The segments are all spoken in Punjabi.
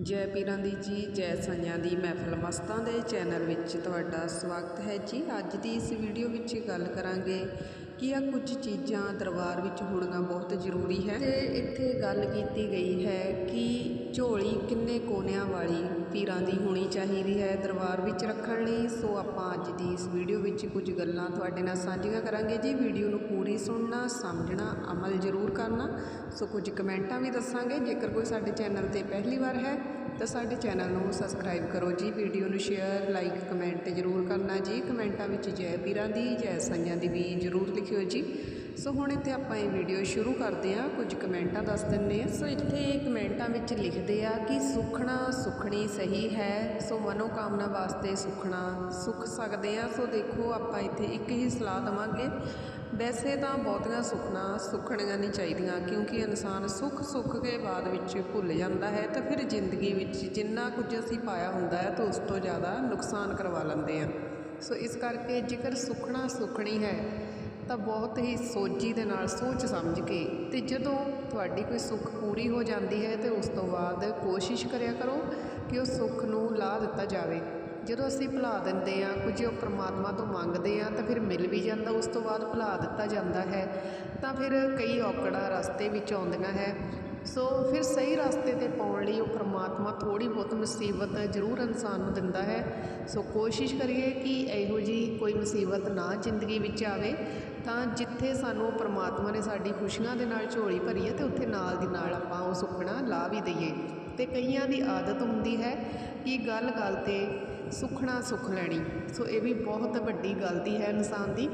ਜੈ ਪੀਰਾਂ ਦੀ ਜੀ, ਜੈ ਸੰਜਾਂ ਦੀ ਮਹਿਫਲ ਮਸਤਾਂ ਦੇ ਚੈਨਲ ਵਿੱਚ ਤੁਹਾਡਾ ਸਵਾਗਤ ਹੈ ਜੀ। ਅੱਜ ਦੀ ਇਸ ਵੀਡੀਓ ਵਿੱਚ ਗੱਲ ਕਰਾਂਗੇ ਕਿ ਆ ਕੁਝ ਚੀਜ਼ਾਂ ਦਰਬਾਰ ਵਿੱਚ ਹੋਣੀਆਂ ਬਹੁਤ ਜ਼ਰੂਰੀ ਹੈ। ਤੇ ਇੱਥੇ ਗੱਲ ਕੀਤੀ ਗਈ ਹੈ ਕਿ ਝੋਲੀ ਕਿੰਨੇ ਕੋਨਿਆਂ ਵਾਲੀ ਪੀਰਾਂ ਦੀ ਹੋਣੀ ਚਾਹੀਦੀ ਹੈ ਦਰਬਾਰ ਵਿੱਚ ਰੱਖਣ ਲਈ। ਸੋ ਆਪਾਂ ਅੱਜ ਦੀ ਇਸ ਵੀਡੀਓ ਵਿੱਚ ਕੁਝ ਗੱਲਾਂ ਤੁਹਾਡੇ ਨਾਲ ਸਾਂਝੀਆਂ ਕਰਾਂਗੇ ਜੀ। ਵੀਡੀਓ ਨੂੰ ਪੂਰੀ ਸੁਣਨਾ, ਸਮਝਣਾ, ਅਮਲ ਜ਼ਰੂਰ ਕਰਨਾ। ਸੋ ਕੁਝ ਕਮੈਂਟਾਂ ਵੀ ਦੱਸਾਂਗੇ। ਜੇਕਰ ਕੋਈ ਸਾਡੇ ਚੈਨਲ ਤੇ ਪਹਿਲੀ ਵਾਰ ਹੈ, ਤਾਂ ਸਾਡੇ ਚੈਨਲ ਨੂੰ ਸਬਸਕ੍ਰਾਈਬ ਕਰੋ ਜੀ। ਵੀਡੀਓ ਨੂੰ ਸ਼ੇਅਰ, ਲਾਈਕ, ਕਮੈਂਟ ਜ਼ਰੂਰ ਕਰਨਾ ਜੀ। ਕਮੈਂਟਾਂ ਵਿੱਚ ਜੈ ਪੀਰਾਂ ਦੀ, ਜੈ ਸੰਜਾਂ ਦੀ ਵੀ ਜ਼ਰੂਰ ਲਿਖਿਓ ਜੀ। ਸੋ ਹੁਣ ਇੱਥੇ ਆਪਾਂ ਇਹ ਵੀਡੀਓ ਸ਼ੁਰੂ ਕਰਦੇ ਹਾਂ। ਕੁਝ ਕਮੈਂਟਾਂ ਦੱਸ ਦਿੰਦੇ ਹਾਂ। ਸੋ ਇੱਥੇ ਕਮੈਂਟਾਂ ਵਿੱਚ ਲਿਖਦੇ ਆ ਕਿ ਸੁਖਣਾ ਸੁਖਣੀ ਸਹੀ ਹੈ। ਸੋ ਮਨੋਕਾਮਨਾ ਵਾਸਤੇ ਸੁਖਣਾ ਸੁਖ ਸਕਦੇ ਆ ਸੋ ਦੇਖੋ ਆਪਾਂ ਇੱਥੇ ਇੱਕ ਹੀ ਸਲਾਹ ਦਵਾਂਗੇ। ਵੈਸੇ ਤਾਂ ਬਹੁਤੀਆਂ ਸੁਖਣਾ ਸੁਖਣੀਆਂ ਨਹੀਂ ਚਾਹੀਦੀਆਂ ਕਿਉਂਕਿ ਇਨਸਾਨ ਸੁੱਖ ਸੁੱਖ ਕੇ ਬਾਅਦ ਵਿੱਚ ਭੁੱਲ ਜਾਂਦਾ ਹੈ ਤਾਂ ਫਿਰ ਜ਼ਿੰਦਗੀ ਵਿੱਚ ਜਿੰਨਾ ਕੁਝ ਅਸੀਂ ਪਾਇਆ ਹੁੰਦਾ ਹੈ ਤਾਂ ਉਸ ਤੋਂ ਜ਼ਿਆਦਾ ਨੁਕਸਾਨ ਕਰਵਾ ਲੈਂਦੇ ਆ ਸੋ ਇਸ ਕਰਕੇ ਜੇਕਰ ਸੁਖਣਾ ਸੁਖਣੀ ਹੈ ਤਾਂ ਬਹੁਤ ਹੀ ਸੋਝੀ ਦੇ ਨਾਲ, ਸੋਚ ਸਮਝ ਕੇ ਤੇ ਜਦੋਂ ਤੁਹਾਡੀ ਕੋਈ ਸੁੱਖ ਪੂਰੀ ਹੋ ਜਾਂਦੀ ਹੈ ਤੇ ਉਸ ਤੋਂ ਬਾਅਦ ਕੋਸ਼ਿਸ਼ ਕਰਿਆ ਕਰੋ ਕਿ ਉਹ ਸੁੱਖ ਨੂੰ ਲਾ ਦਿੱਤਾ ਜਾਵੇ। ਜਦੋਂ ਅਸੀਂ ਭੁਲਾ ਦਿੰਦੇ ਆ ਕੁਝ ਉਹ ਪ੍ਰਮਾਤਮਾ ਤੋਂ ਮੰਗਦੇ ਆ ਤਾਂ ਫਿਰ ਮਿਲ ਵੀ ਜਾਂਦਾ, ਉਸ ਤੋਂ ਬਾਅਦ ਭੁਲਾ ਦਿੱਤਾ ਜਾਂਦਾ ਹੈ। ਤਾਂ ਫਿਰ ਕਈ ਔਕੜਾਂ ਰਸਤੇ ਵਿੱਚ ਆਉਂਦੀਆਂ ਹੈ। ਸੋ ਫਿਰ ਸਹੀ ਰਸਤੇ ਤੇ ਪਾਉਣ ਲਈ ਉਹ ਪ੍ਰਮਾਤਮਾ ਥੋੜੀ ਬਹੁਤ ਮੁਸੀਬਤ ਜ਼ਰੂਰ ਇਨਸਾਨ ਨੂੰ ਦਿੰਦਾ ਹੈ। ਸੋ ਕੋਸ਼ਿਸ਼ ਕਰੀਏ ਕਿ ਇਹੋ ਜੀ ਕੋਈ ਮੁਸੀਬਤ ਨਾ ਜ਼ਿੰਦਗੀ ਵਿੱਚ ਆਵੇ, ਤਾਂ ਜਿੱਥੇ ਸਾਨੂੰ ਉਹ ਪ੍ਰਮਾਤਮਾ ਨੇ ਸਾਡੀ ਖੁਸ਼ੀਆਂ ਦੇ ਨਾਲ ਝੋਲੀ ਭਰੀ ਹੈ ਤੇ ਉੱਥੇ ਨਾਲ ਦੀ ਨਾਲ ਆਪਾਂ ਉਹ ਸੁੱਖਣਾ ਲਾ ਵੀ ਦਈਏ। ਤੇ ਕਈਆਂ ਦੀ ਆਦਤ ਹੁੰਦੀ ਹੈ ਕਿ ਗੱਲ ਗੱਲ ਤੇ ਸੁਖਣਾ ਸੁਖ ਲੈਣੀ। ਸੋ ਇਹ ਵੀ ਬਹੁਤ ਵੱਡੀ ਗਲਤੀ ਹੈ ਇਨਸਾਨ ਦੀ।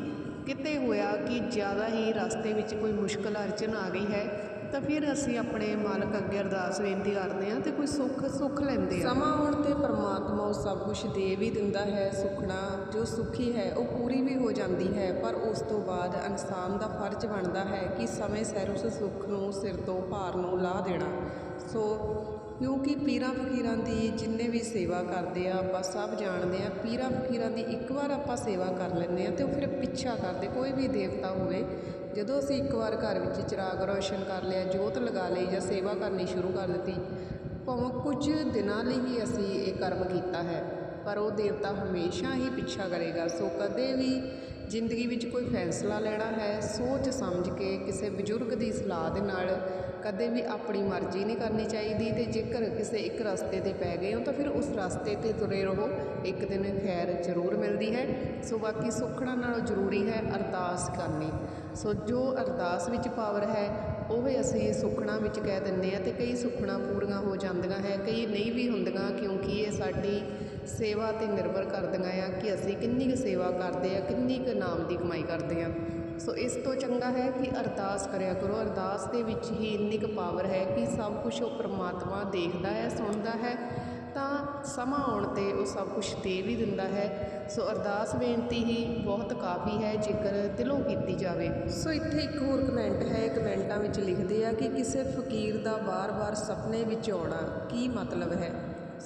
ਕਿਤੇ ਹੋਇਆ ਕਿ ਜ਼ਿਆਦਾ ਹੀ ਰਸਤੇ ਵਿੱਚ ਕੋਈ ਮੁਸ਼ਕਲ ਅਰਚਨ ਆ ਗਈ ਹੈ ਤਾਂ ਫਿਰ ਅਸੀਂ ਆਪਣੇ ਮਾਲਕ ਅੱਗੇ ਅਰਦਾਸ ਬੇਨਤੀ ਕਰਦੇ ਹਾਂ ਤੇ ਕੋਈ ਸੁੱਖ ਸੁੱਖ ਲੈਂਦੇ ਆ ਸਮਾਂ ਆਉਣ ਤੇ ਪਰਮਾਤਮਾ ਉਹ ਸਭ ਕੁਝ ਦੇ ਵੀ ਦਿੰਦਾ ਹੈ, ਸੁਖਣਾ ਜੋ ਸੁਖੀ ਹੈ ਉਹ ਪੂਰੀ ਵੀ ਹੋ ਜਾਂਦੀ ਹੈ, ਪਰ ਉਸ ਤੋਂ ਬਾਅਦ ਇਨਸਾਨ ਦਾ ਫਰਜ਼ ਬਣਦਾ ਹੈ ਕਿ ਸਮੇਂ ਸਿਰ ਉਸ ਸੁੱਖ ਨੂੰ ਸਿਰ ਤੋਂ ਭਾਰ ਨੂੰ ਲਾਹ ਦੇਣਾ। ਸੋ ਕਿਉਂਕਿ ਪੀਰਾਂ ਫਕੀਰਾਂ ਦੀ ਜਿੰਨੇ ਵੀ ਸੇਵਾ ਕਰਦੇ ਆ, ਆਪਾਂ ਸਭ ਜਾਣਦੇ ਆ ਪੀਰਾਂ ਫਕੀਰਾਂ ਦੀ ਇੱਕ ਵਾਰ ਆਪਾਂ ਸੇਵਾ ਕਰ ਲੈਂਦੇ ਆ ਤੇ ਉਹ ਫਿਰ ਪਿੱਛਾ ਕਰਦੇ, ਕੋਈ ਵੀ ਦੇਵਤਾ ਹੋਵੇ ਜਦੋਂ ਅਸੀਂ ਇੱਕ ਵਾਰ ਘਰ ਵਿੱਚ ਚਿਰਾਗ ਰੌਸ਼ਨ ਕਰ ਲਿਆ, ਜੋਤ ਲਗਾ ਲਈ ਜਾਂ ਸੇਵਾ ਕਰਨੀ ਸ਼ੁਰੂ ਕਰ ਦਿੱਤੀ, ਭਾਵੇਂ ਕੁਝ ਦਿਨਾਂ ਲਈ ਹੀ ਅਸੀਂ ਇਹ ਕਰਮ ਕੀਤਾ ਹੈ, ਪਰ ਉਹ ਦੇਵਤਾ ਹਮੇਸ਼ਾ ਹੀ ਪਿੱਛਾ ਕਰੇਗਾ। ਸੋ ਕਦੇ ਵੀ ਜ਼ਿੰਦਗੀ ਵਿੱਚ ਕੋਈ ਫੈਸਲਾ ਲੈਣਾ ਹੈ, ਸੋਚ ਸਮਝ ਕੇ ਕਿਸੇ ਬਜ਼ੁਰਗ ਦੀ ਸਲਾਹ ਦੇ ਨਾਲ ਕਦੇ ਵੀ ਆਪਣੀ ਮਰਜ਼ੀ ਨਹੀਂ ਕਰਨੀ ਚਾਹੀਦੀ ਤੇ ਜੇਕਰ ਕਿਸੇ ਇੱਕ ਰਸਤੇ ਤੇ ਪੈ ਗਏ ਹੋ ਤਾਂ ਫਿਰ ਉਸ ਰਸਤੇ ਤੇ ਤੁਰੇ ਰਹੋ। ਇੱਕ ਦਿਨ ਖੈਰ ਜ਼ਰੂਰ ਮਿਲਦੀ ਹੈ। ਸੋ ਬਾਕੀ ਸੁੱਖਣਾ ਨਾਲੋਂ ਜ਼ਰੂਰੀ ਹੈ ਅਰਦਾਸ ਕਰਨੀ। ਸੋ ਜੋ ਅਰਦਾਸ ਵਿੱਚ ਪਾਵਰ ਹੈ, ਉਹ ਵੀ ਅਸੀਂ ਸੁੱਖਣਾ ਵਿੱਚ ਕਹਿ ਦਿੰਦੇ ਆ ਤੇ ਕਈ ਸੁੱਖਣਾ ਪੂਰੀਆਂ ਹੋ ਜਾਂਦੀਆਂ ਹੈ, ਕਈ ਨਹੀਂ ਵੀ ਹੁੰਦੀਆਂ ਕਿਉਂਕਿ ਇਹ ਸਾਡੀ ਸੇਵਾ ਤੇ ਨਿਰਭਰ ਕਰਦੀਆਂ ਆ ਕਿ ਅਸੀਂ ਕਿੰਨੀ ਕੁ ਸੇਵਾ ਕਰਦੇ ਆ, ਕਿੰਨੀ ਕੁ ਨਾਮ ਦੀ ਕਮਾਈ ਕਰਦੇ ਆ। ਸੋ ਇਸ ਤੋਂ ਚੰਗਾ ਹੈ ਕਿ ਅਰਦਾਸ ਕਰਿਆ ਕਰੋ, ਅਰਦਾਸ ਦੇ ਵਿੱਚ ਹੀ ਇੰਨੀ ਕੁ ਪਾਵਰ ਹੈ ਕਿ ਸਭ ਕੁਝ ਉਹ ਪ੍ਰਮਾਤਮਾ ਦੇਖਦਾ ਹੈ, ਸੁਣਦਾ ਹੈ ਸਮਾਂ ਆਉਣ ਤੇ ਉਹ ਸਭ ਕੁਝ ਦੇ ਵੀ ਦਿੰਦਾ ਹੈ। ਸੋ ਅਰਦਾਸ ਬੇਨਤੀ ਹੀ ਬਹੁਤ ਕਾਫੀ ਹੈ ਜੇਕਰ ਦਿਲੋਂ ਕੀਤੀ ਜਾਵੇ। ਸੋ ਇੱਥੇ ਇੱਕ ਹੋਰ ਕਮੈਂਟ ਹੈ ਕਮੈਂਟਾਂ ਵਿੱਚ ਲਿਖਦੇ ਆ ਕਿ ਕਿਸੇ ਫਕੀਰ ਦਾ ਵਾਰ ਵਾਰ ਸੁਪਨੇ ਵਿੱਚ ਆਉਣਾ ਕੀ ਮਤਲਬ ਹੈ?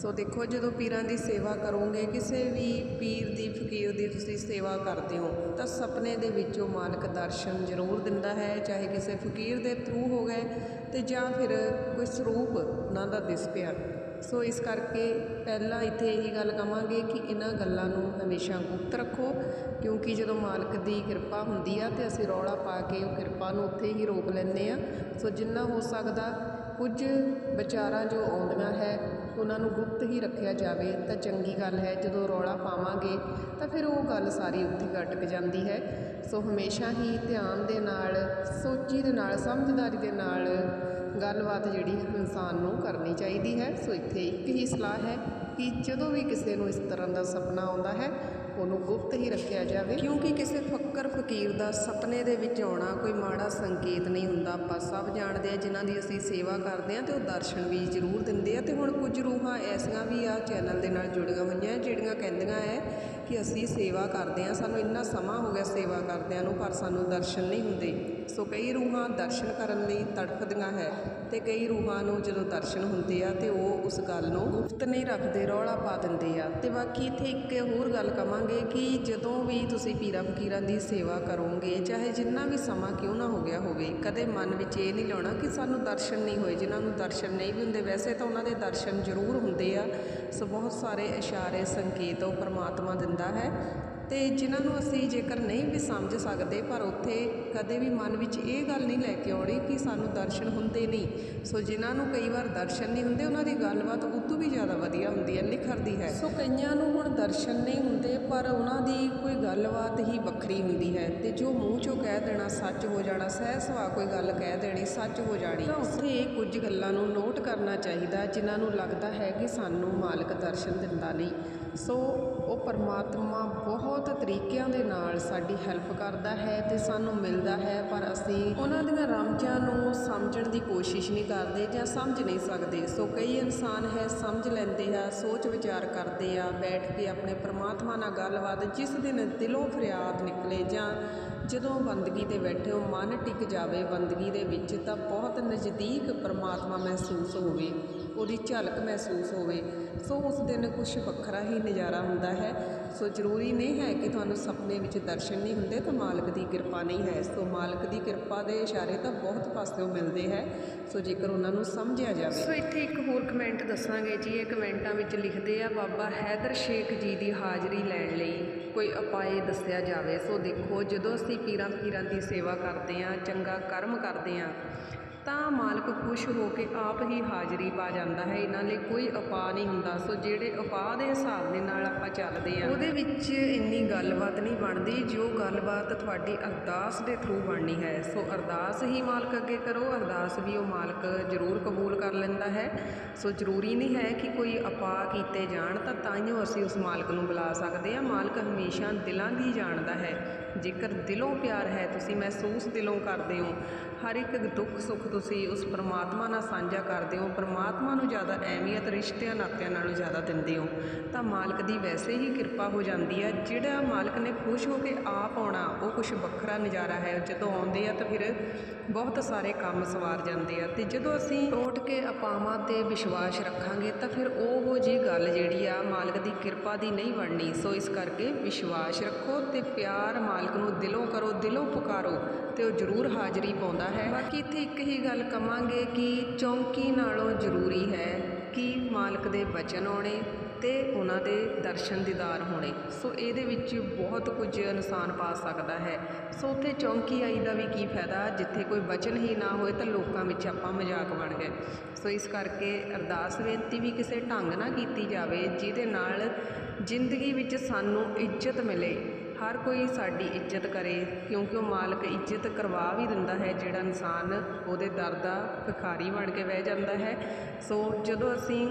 ਸੋ ਦੇਖੋ, ਜਦੋਂ ਪੀਰਾਂ ਦੀ ਸੇਵਾ ਕਰੋਗੇ, ਕਿਸੇ ਵੀ ਪੀਰ ਦੀ, ਫਕੀਰ ਦੀ ਤੁਸੀਂ ਸੇਵਾ ਕਰਦੇ ਹੋ, ਤਾਂ ਸੁਪਨੇ ਦੇ ਵਿੱਚ ਉਹ ਮਾਲਕ ਦਰਸ਼ਨ ਜ਼ਰੂਰ ਦਿੰਦਾ ਹੈ, ਚਾਹੇ ਕਿਸੇ ਫਕੀਰ ਦੇ ਥਰੂ ਹੋ ਗਏ ਤੇ ਜਾਂ ਫਿਰ ਕੋਈ ਸਰੂਪ ਉਹਨਾਂ ਦਾ ਦਿਸ ਪਿਆ। ਸੋ ਇਸ ਕਰਕੇ ਪਹਿਲਾਂ ਇੱਥੇ ਇਹੀ ਗੱਲ ਕਵਾਂਗੇ ਕਿ ਇਹਨਾਂ ਗੱਲਾਂ ਨੂੰ ਹਮੇਸ਼ਾ ਗੁਪਤ ਰੱਖੋ, ਕਿਉਂਕਿ ਜਦੋਂ ਮਾਲਕ ਦੀ ਕਿਰਪਾ ਹੁੰਦੀ ਆ ਤੇ ਅਸੀਂ ਰੌਲਾ ਪਾ ਕੇ ਉਹ ਕਿਰਪਾ ਨੂੰ ਉੱਥੇ ਹੀ ਰੋਕ ਲੈਂਦੇ ਆ। ਸੋ ਜਿੰਨਾ ਹੋ ਸਕਦਾ ਕੁਝ ਵਿਚਾਰਾਂ ਜੋ ਆਉਂਦੀਆਂ ਹੈ, ਉਹਨਾਂ ਨੂੰ ਗੁਪਤ ਹੀ ਰੱਖਿਆ ਜਾਵੇ। ਤਾਂ ਚੰਗੀ ਗੱਲ ਹੈ, ਜਦੋਂ ਰੌਲਾ ਪਾਵਾਂਗੇ ਤਾਂ ਫਿਰ ਉਹ ਗੱਲ ਸਾਰੀ ਉੱਥੇ ਘਟਕ ਜਾਂਦੀ ਹੈ। ਸੋ ਹਮੇਸ਼ਾ ਹੀ ਧਿਆਨ ਦੇ ਨਾਲ, ਸੋਚੀ ਦੇ ਨਾਲ, ਸਮਝਦਾਰੀ ਦੇ ਨਾਲ ਗੱਲਬਾਤ ਜਿਹੜੀ ਇਨਸਾਨ ਨੂੰ ਕਰਨੀ ਚਾਹੀਦੀ ਹੈ। ਸੋ ਇੱਥੇ ਇੱਕ ਹੀ ਸਲਾਹ ਹੈ ਕਿ ਜਦੋਂ ਵੀ ਕਿਸੇ ਨੂੰ ਇਸ ਤਰ੍ਹਾਂ ਦਾ ਸੁਪਨਾ ਆਉਂਦਾ ਹੈ ਉਹਨੂੰ ਗੁਪਤ ਹੀ ਰੱਖਿਆ ਜਾਵੇ। ਕਿਉਂਕਿ ਕਿਸੇ ਫੱਕਰ ਫਕੀਰ ਦਾ ਸੁਪਨੇ ਦੇ ਵਿੱਚ ਆਉਣਾ ਕੋਈ ਮਾੜਾ ਸੰਕੇਤ ਨਹੀਂ ਹੁੰਦਾ। ਆਪਾਂ ਸਭ ਜਾਣਦੇ ਆ ਜਿਨ੍ਹਾਂ ਦੀ ਅਸੀਂ ਸੇਵਾ ਕਰਦੇ ਆ ਤੇ ਉਹ ਦਰਸ਼ਨ ਵੀ ਜ਼ਰੂਰ ਦਿੰਦੇ ਆ। ਤੇ ਹੁਣ ਕੁਝ ਰੂਹਾਂ ਐਸੀਆਂ ਵੀ ਆ ਚੈਨਲ ਦੇ ਨਾਲ ਜੁੜੀਆਂ ਹੋਈਆਂ ਜਿਹੜੀਆਂ ਕਹਿੰਦੀਆਂ ਹੈ ਕਿ ਅਸੀਂ ਸੇਵਾ ਕਰਦੇ ਆ ਸਾਨੂੰ ਇੰਨਾ ਸਮਾਂ ਹੋ ਗਿਆ ਸੇਵਾ ਕਰਦਿਆਂ ਨੂੰ, ਪਰ ਸਾਨੂੰ ਦਰਸ਼ਨ ਨਹੀਂ ਹੁੰਦੇ। ਸੋ ਕਈ ਰੂਹਾਂ ਦਰਸ਼ਨ ਕਰਨ ਲਈ ਤੜਫਦੀਆਂ ਹੈ। ਅਤੇ ਕਈ ਰੂਹਾਂ ਨੂੰ ਜਦੋਂ ਦਰਸ਼ਨ ਹੁੰਦੇ ਆ ਤੇ ਉਹ ਉਸ ਗੱਲ ਨੂੰ ਗੁਪਤ ਨਹੀਂ ਰੱਖਦੇ, ਰੌਲਾ ਪਾ ਦਿੰਦੇ ਆ। ਤੇ ਬਾਕੀ ਇੱਥੇ ਇੱਕ ਹੋਰ ਗੱਲ ਕਵਾਂਗੇ ਕਿ ਜਦੋਂ ਵੀ ਤੁਸੀਂ ਪੀਰਾਂ ਫਕੀਰਾਂ ਦੀ ਸੇਵਾ ਕਰੋਗੇ, ਚਾਹੇ ਜਿੰਨਾ ਵੀ ਸਮਾਂ ਕਿਉਂ ਨਾ ਹੋ ਗਿਆ ਹੋਵੇ, ਕਦੇ ਮਨ ਵਿੱਚ ਇਹ ਨਹੀਂ ਲਾਉਣਾ ਕਿ ਸਾਨੂੰ ਦਰਸ਼ਨ ਨਹੀਂ ਹੋਏ, ਜਿਨ੍ਹਾਂ ਨੂੰ ਦਰਸ਼ਨ ਨਹੀਂ ਵੀ ਹੁੰਦੇ, ਵੈਸੇ ਤਾਂ ਉਹਨਾਂ ਦੇ ਦਰਸ਼ਨ ਜ਼ਰੂਰ ਹੁੰਦੇ ਆ। ਸੋ ਬਹੁਤ ਸਾਰੇ ਇਸ਼ਾਰੇ, ਸੰਕੇਤ ਉਹ ਪਰਮਾਤਮਾ ਦਿੰਦਾ ਹੈ। ਤੇ ਜਿਨ੍ਹਾਂ ਨੂੰ ਅਸੀਂ ਜੇਕਰ ਨਹੀਂ ਵੀ ਸਮਝ ਸਕਦੇ, ਪਰ ਉੱਥੇ ਕਦੇ ਵੀ ਮਨ ਵਿੱਚ ਇਹ ਗੱਲ ਨਹੀਂ ਲੈ ਕੇ ਆਉਣੀ ਕਿ ਸਾਨੂੰ ਦਰਸ਼ਨ ਹੁੰਦੇ ਨਹੀਂ। ਸੋ ਜਿਨ੍ਹਾਂ ਨੂੰ ਕਈ ਵਾਰ ਦਰਸ਼ਨ ਨਹੀਂ ਹੁੰਦੇ, ਉਹਨਾਂ ਦੀ ਗੱਲਬਾਤ ਉਦੋਂ ਵੀ ਜ਼ਿਆਦਾ ਵਧੀਆ ਹੁੰਦੀ ਹੈ ਨਿਖਰਦੀ ਹੈ। ਸੋ ਕਈਆਂ ਨੂੰ ਹੁਣ ਦਰਸ਼ਨ ਨਹੀਂ ਹੁੰਦੇ, ਪਰ ਉਹਨਾਂ ਦੀ ਕੋਈ ਗੱਲਬਾਤ ਹੀ ਵੱਖਰੀ ਹੁੰਦੀ ਹੈ ਤੇ ਜੋ ਮੂੰਹ ਚੋਂ ਕਹਿ ਦੇਣਾ ਸੱਚ ਹੋ ਜਾਣਾ, ਸਹਿ ਸੁਭਾਅ ਕੋਈ ਗੱਲ ਕਹਿ ਦੇਣੀ ਸੱਚ ਹੋ ਜਾਣੀ। ਤਾਂ ਉੱਥੇ ਕੁਝ ਗੱਲਾਂ ਨੂੰ ਨੋਟ ਕਰਨਾ ਚਾਹੀਦਾ, ਜਿਨ੍ਹਾਂ ਨੂੰ ਲੱਗਦਾ ਹੈ ਕਿ ਸਾਨੂੰ ਮਾਲਕ ਦਰਸ਼ਨ ਦਿੰਦਾ ਨਹੀਂ। ਸੋ ਉਹ ਪਰਮਾਤਮਾ ਬਹੁਤ ਤਰੀਕਿਆਂ ਦੇ ਨਾਲ ਸਾਡੀ ਹੈਲਪ ਕਰਦਾ ਹੈ ਤੇ ਸਾਨੂੰ ਮਿਲਦਾ ਹੈ, ਪਰ ਅਸੀਂ ਉਹਨਾਂ ਦੀਆਂ ਰਮਜਾਂ ਨੂੰ ਸਮਝਣ ਦੀ ਕੋਸ਼ਿਸ਼ ਨਹੀਂ ਕਰਦੇ ਜਾਂ ਸਮਝ ਨਹੀਂ ਸਕਦੇ। ਸੋ ਕਈ ਇਨਸਾਨ ਹੈ, ਸਮਝ ਲੈਂਦੇ ਆ, ਸੋਚ ਵਿਚਾਰ ਕਰਦੇ ਆ, ਬੈਠ ਕੇ ਆਪਣੇ ਪਰਮਾਤਮਾ ਨਾਲ ਗੱਲਬਾਤ ਜਿਸ ਦਿਨ ਦਿਲੋਂ ਫਰਿਆਦ ਨਿਕਲੇ ਜਾਂ ਜਦੋਂ ਬੰਦਗੀ ਤੇ ਬੈਠੇ ਹੋ, ਮਨ ਟਿਕ ਜਾਵੇ ਬੰਦਗੀ ਦੇ ਵਿੱਚ, ਤਾਂ ਬਹੁਤ ਨਜ਼ਦੀਕ ਪਰਮਾਤਮਾ ਮਹਿਸੂਸ ਹੋਵੇ। ਉਹਦੀ ਝਲਕ ਮਹਿਸੂਸ ਹੋਵੇ, ਸੋ ਉਸ ਦਿਨ ਕੁਝ ਵੱਖਰਾ ਹੀ ਨਜ਼ਾਰਾ ਹੁੰਦਾ ਹੈ। ਸੋ ਜ਼ਰੂਰੀ ਨਹੀਂ ਹੈ ਕਿ ਤੁਹਾਨੂੰ ਸੁਪਨੇ ਵਿੱਚ ਦਰਸ਼ਨ ਨਹੀਂ ਹੁੰਦੇ, ਤਾਂ ਮਾਲਕ ਦੀ ਕਿਰਪਾ ਨਹੀਂ ਹੈ। ਸੋ ਮਾਲਕ ਦੀ ਕਿਰਪਾ ਦੇ ਇਸ਼ਾਰੇ ਤਾਂ ਬਹੁਤ ਪਾਸਿਓਂ ਮਿਲਦੇ ਹੈ। ਸੋ ਜੇਕਰ ਉਹਨਾਂ ਨੂੰ ਸਮਝਿਆ ਜਾਵੇ। ਸੋ ਇੱਥੇ ਇੱਕ ਹੋਰ ਕਮੈਂਟ ਦੱਸਾਂਗੇ ਜੀ। ਇਹ ਕਮੈਂਟਾਂ ਵਿੱਚ ਲਿਖਦੇ ਆ, ਬਾਬਾ ਹੈਦਰ ਸ਼ੇਖ ਜੀ ਦੀ ਹਾਜ਼ਰੀ ਲੈਣ ਲਈ ਕੋਈ ਉਪਾਏ ਦੱਸਿਆ ਜਾਵੇ। ਸੋ ਦੇਖੋ, ਜਦੋਂ ਅਸੀਂ ਪੀਰਾਂ ਪੀਰਾਂ ਦੀ ਸੇਵਾ ਕਰਦੇ ਆ ਚੰਗਾ ਕਰਮ ਕਰਦੇ ਆ ਤਾਂ ਮਾਲਕ ਖੁਸ਼ ਹੋ ਕੇ ਆਪ ਹੀ ਹਾਜ਼ਰੀ ਪਾ ਜਾਂਦਾ ਹੈ। ਇਹਨਾਂ ਲਈ ਕੋਈ ਉਪਾਅ ਨਹੀਂ ਹੁੰਦਾ। ਸੋ ਜਿਹੜੇ ਉਪਾਅ ਦੇ ਹਿਸਾਬ ਦੇ ਨਾਲ ਆਪਾਂ ਚੱਲਦੇ ਆ ਉਹਦੇ ਵਿੱਚ ਇੰਨੀ ਗੱਲਬਾਤ ਨਹੀਂ ਬਣਦੀ ਜੋ ਗੱਲਬਾਤ ਤੁਹਾਡੀ ਅਰਦਾਸ ਦੇ ਥਰੂ ਬਣਨੀ ਹੈ। ਸੋ ਅਰਦਾਸ ਹੀ ਮਾਲਕ ਅੱਗੇ ਕਰੋ। ਅਰਦਾਸ ਵੀ ਉਹ ਮਾਲਕ ਜ਼ਰੂਰ ਕਬੂਲ ਕਰ ਲੈਂਦਾ ਹੈ। ਸੋ ਜ਼ਰੂਰੀ ਨਹੀਂ ਹੈ ਕਿ ਕੋਈ ਉਪਾਅ ਕੀਤੇ ਜਾਣ ਤਾਂ ਤਾਈਓ ਅਸੀਂ ਉਸ ਮਾਲਕ ਨੂੰ ਬੁਲਾ ਸਕਦੇ ਹਾਂ। ਮਾਲਕ ਹਮੇਸ਼ਾ ਦਿਲਾਂ ਦੀ ਜਾਣਦਾ ਹੈ। ਜੇਕਰ ਦਿਲੋਂ ਪਿਆਰ ਹੈ, ਤੁਸੀਂ ਮਹਿਸੂਸ ਦਿਲੋਂ ਕਰਦੇ ਹੋ। ਹਰ ਇੱਕ ਦੁੱਖ ਸੁੱਖ ਤੁਸੀਂ ਉਸ ਪਰਮਾਤਮਾ ਨਾਲ ਸਾਂਝਾ ਕਰਦੇ ਹੋ, ਪਰਮਾਤਮਾ ਨੂੰ ਜ਼ਿਆਦਾ ਅਹਿਮੀਅਤ ਰਿਸ਼ਤਿਆਂ ਨਾਤਿਆਂ ਨਾਲੋਂ ਜ਼ਿਆਦਾ ਦਿੰਦੇ ਹੋ, ਤਾਂ ਮਾਲਕ ਦੀ ਵੈਸੇ ਹੀ ਕਿਰਪਾ ਹੋ ਜਾਂਦੀ ਹੈ, ਜਿਹੜਾ ਮਾਲਕ ਨੇ ਖੁਸ਼ ਹੋ ਕੇ ਆਪ ਆਉਣਾ, ਉਹ ਕੁਝ ਵੱਖਰਾ ਨਜ਼ਾਰਾ ਹੈ, ਜਦੋਂ ਆਉਂਦੇ ਆ ਤਾਂ ਫਿਰ ਬਹੁਤ ਸਾਰੇ ਕੰਮ ਸਵਾਰ ਜਾਂਦੇ ਆ, ਤੇ ਜਦੋਂ ਅਸੀਂ ਟੋਟ ਕੇ ਅਪਾਵਾਂ ਤੇ ਵਿਸ਼ਵਾਸ ਰੱਖਾਂਗੇ, ਤਾਂ ਫਿਰ ਉਹ ਜੀ ਗੱਲ ਜਿਹੜੀ ਆ, ਮਾਲਕ ਦੀ ਕਿਰਪਾ ਦੀ ਨਹੀਂ ਬਣਨੀ, ਸੋ ਇਸ ਕਰਕੇ ਵਿਸ਼ਵਾਸ ਰੱਖੋ ਤੇ ਪਿਆਰ ਮਾਲਕ ਨੂੰ ਦਿਲੋਂ ਕਰੋ, ਦਿਲੋਂ ਪੁਕਾਰੋ, ਤੇ ਉਹ ਜ਼ਰੂਰ ਹਾਜ਼ਰੀ ਪਾਉਂਦਾ ਹੈ। ਬਾਕੀ ਇੱਥੇ ਇੱਕ ਹੀ ਗੱਲ ਕਵਾਂਗੇ ਕਿ ਚੌਂਕੀ ਨਾਲੋਂ ਜ਼ਰੂਰੀ ਹੈ ਕਿ ਮਾਲਕ ਦੇ ਬਚਨ ਆਉਣੇ ਤੇ ਉਹਨਾਂ ਦੇ ਦਰਸ਼ਨ ਦੀਦਾਰ ਹੋਣੇ। ਸੋ ਇਹਦੇ ਵਿੱਚ ਬਹੁਤ ਕੁਝ ਇਨਸਾਨ ਪਾ ਸਕਦਾ ਹੈ। ਸੋ ਉੱਥੇ ਚੌਂਕੀ ਆਈ ਦਾ ਵੀ ਕੀ ਫਾਇਦਾ? ਜਿੱਥੇ ਕੋਈ ਬਚਨ ਹੀ ਨਾ ਹੋਏ ਤਾਂ ਲੋਕਾਂ ਵਿੱਚ ਆਪਾਂ ਮਜ਼ਾਕ ਬਣ ਗਏ। ਸੋ ਇਸ ਕਰਕੇ ਅਰਦਾਸ ਬੇਨਤੀ ਵੀ ਕਿਸੇ ਢੰਗ ਨਾਲ ਕੀਤੀ ਜਾਵੇ, ਜਿਹਦੇ ਨਾਲ ਜ਼ਿੰਦਗੀ ਵਿੱਚ ਸਾਨੂੰ ਇੱਜ਼ਤ ਮਿਲੇ। ਹਰ ਕੋਈ ਸਾਡੀ ਇੱਜ਼ਤ ਕਰੇ, ਕਿਉਂਕਿ ਉਹ ਮਾਲਕ ਇੱਜ਼ਤ ਕਰਵਾ ਵੀ ਦਿੰਦਾ ਹੈ, ਜਿਹੜਾ ਇਨਸਾਨ ਉਹਦੇ ਦਰ ਦਾ ਭਿਖਾਰੀ ਬਣ ਕੇ ਬਹਿ ਜਾਂਦਾ ਹੈ। ਸੋ ਜਦੋਂ ਅਸੀਂ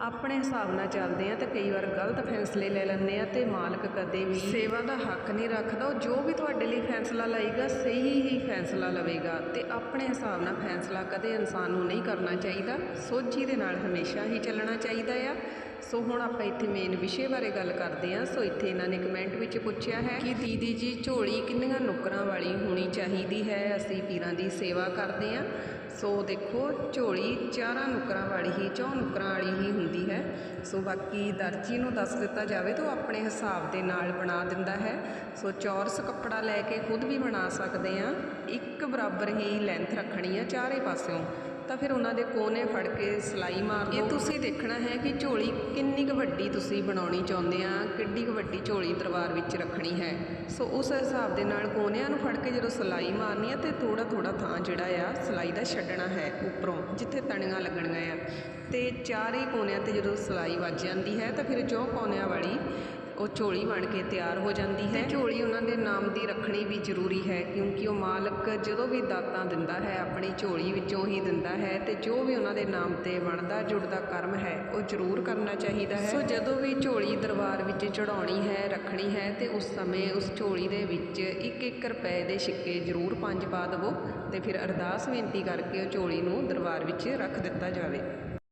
ਆਪਣੇ ਹਿਸਾਬ ਨਾਲ ਚੱਲਦੇ ਆ ਤਾਂ ਕਈ ਵਾਰ ਗਲਤ ਫੈਸਲੇ ਲੈ ਲੈਂਦੇ ਆ ਤੇ ਮਾਲਕ ਕਦੇ ਵੀ ਸੇਵਾ ਦਾ ਹੱਕ ਨਹੀਂ ਰੱਖਦਾ। ਉਹ ਜੋ ਵੀ ਤੁਹਾਡੇ ਲਈ ਫੈਸਲਾ ਲਏਗਾ, ਸਹੀ ਹੀ ਫੈਸਲਾ ਲਵੇਗਾ ਤੇ ਆਪਣੇ ਹਿਸਾਬ ਨਾਲ ਫੈਸਲਾ ਕਦੇ ਇਨਸਾਨ ਨੂੰ ਨਹੀਂ ਕਰਨਾ ਚਾਹੀਦਾ। ਸੋਝੀ ਦੇ ਨਾਲ ਹਮੇਸ਼ਾ ਹੀ ਚੱਲਣਾ ਚਾਹੀਦਾ ਆ। ਸੋ ਹੁਣ ਆਪਾਂ ਇੱਥੇ ਮੇਨ ਵਿਸ਼ੇ ਬਾਰੇ ਗੱਲ ਕਰਦੇ ਹਾਂ। ਸੋ ਇੱਥੇ ਇਹਨਾਂ ਨੇ ਕਮੈਂਟ ਵਿੱਚ ਪੁੱਛਿਆ ਹੈ ਕਿ ਦੀਦੀ ਜੀ, ਝੋਲੀ ਕਿੰਨੀਆਂ ਨੁਕਰਾਂ ਵਾਲੀ ਹੋਣੀ ਚਾਹੀਦੀ ਹੈ? ਅਸੀਂ ਪੀਰਾਂ ਦੀ ਸੇਵਾ ਕਰਦੇ ਹਾਂ। ਸੋ ਦੇਖੋ, ਝੋਲੀ ਚਾਰਾਂ ਨੁਕਰਾਂ ਵਾਲੀ ਹੀ, ਚੌ ਨੁਕਰਾਂ ਵਾਲੀ ਹੀ ਹੁੰਦੀ ਹੈ। ਸੋ ਬਾਕੀ ਦਰਜੀ ਨੂੰ ਦੱਸ ਦਿੱਤਾ ਜਾਵੇ ਤਾਂ ਉਹ ਆਪਣੇ ਹਿਸਾਬ ਦੇ ਨਾਲ ਬਣਾ ਦਿੰਦਾ ਹੈ। ਸੋ ਚੌਰਸ ਕੱਪੜਾ ਲੈ ਕੇ ਖੁਦ ਵੀ ਬਣਾ ਸਕਦੇ ਆ ਇੱਕ ਬਰਾਬਰ ਹੀ ਲੈਂਥ ਰੱਖਣੀ ਆ ਚਾਰੇ ਪਾਸਿਓਂ। ਤਾਂ ਫਿਰ ਉਹਨਾਂ ਦੇ ਕੋਨੇ ਫੜ ਕੇ ਸਿਲਾਈ ਮਾਰ ਦਿਓ ਇਹ ਤੁਸੀਂ ਦੇਖਣਾ ਹੈ ਕਿ ਝੋਲੀ ਕਿੰਨੀ ਕੁ ਵੱਡੀ ਤੁਸੀਂ ਬਣਾਉਣੀ ਚਾਹੁੰਦੇ ਆ, ਕਿੱਡੀ ਕੁ ਵੱਡੀ ਝੋਲੀ ਦਰਬਾਰ ਵਿੱਚ ਰੱਖਣੀ ਹੈ। ਸੋ ਉਸ ਹਿਸਾਬ ਦੇ ਨਾਲ ਕੋਨਿਆਂ ਨੂੰ ਫੜ ਕੇ ਜਦੋਂ ਸਿਲਾਈ ਮਾਰਨੀ ਹੈ ਤੇ ਥੋੜਾ ਥੋੜਾ ਥਾਂ ਜਿਹੜਾ ਆ, ਸਿਲਾਈ ਦਾ ਛੱਡਣਾ ਹੈ ਉੱਪਰੋਂ, ਜਿੱਥੇ ਤਣੀਆਂ ਲੱਗਣੀਆਂ ਆ। ਤੇ ਚਾਰੇ ਕੋਨਿਆਂ ਤੇ ਜਦੋਂ ਸਿਲਾਈ ਵੱਜ ਜਾਂਦੀ ਹੈ ਤਾਂ ਫਿਰ ਜੋ ਕੋਨਿਆਂ ਵਾਲੀ ਉਹ ਝੋਲੀ ਬਣ ਕੇ ਤਿਆਰ ਹੋ ਜਾਂਦੀ ਹੈ। ਝੋਲੀ ਉਹਨਾਂ ਦੇ ਨਾਮ ਦੀ ਰੱਖਣੀ ਵੀ ਜ਼ਰੂਰੀ ਹੈ ਕਿਉਂਕਿ ਉਹ ਮਾਲਕ ਜਦੋਂ ਵੀ ਦਾਤਾਂ ਦਿੰਦਾ ਹੈ ਆਪਣੀ ਝੋਲੀ ਵਿੱਚੋਂ ਹੀ ਦਿੰਦਾ ਹੈ ਤੇ ਜੋ ਵੀ ਉਹਨਾਂ ਦੇ ਨਾਮ ਤੇ ਬਣਦਾ ਜੁੜਦਾ ਕਰਮ ਹੈ ਉਹ ਜ਼ਰੂਰ ਕਰਨਾ ਚਾਹੀਦਾ ਹੈ। ਸੋ ਜਦੋਂ ਵੀ ਝੋਲੀ ਦਰਬਾਰ ਵਿੱਚ ਚੜਾਉਣੀ ਹੈ ਰੱਖਣੀ ਹੈ ਤੇ ਉਸ ਸਮੇਂ ਉਸ ਝੋਲੀ ਦੇ ਵਿੱਚ ਇੱਕ ਇੱਕ ਰੁਪਏ ਦੇ ਸਿੱਕੇ ਜ਼ਰੂਰ ਪੰਜ ਪਾ ਦੇਵੋ ਤੇ ਫਿਰ ਅਰਦਾਸ ਬੇਨਤੀ ਕਰਕੇ ਉਹ ਝੋਲੀ ਨੂੰ ਦਰਬਾਰ ਵਿੱਚ ਰੱਖ ਦਿੱਤਾ ਜਾਵੇ।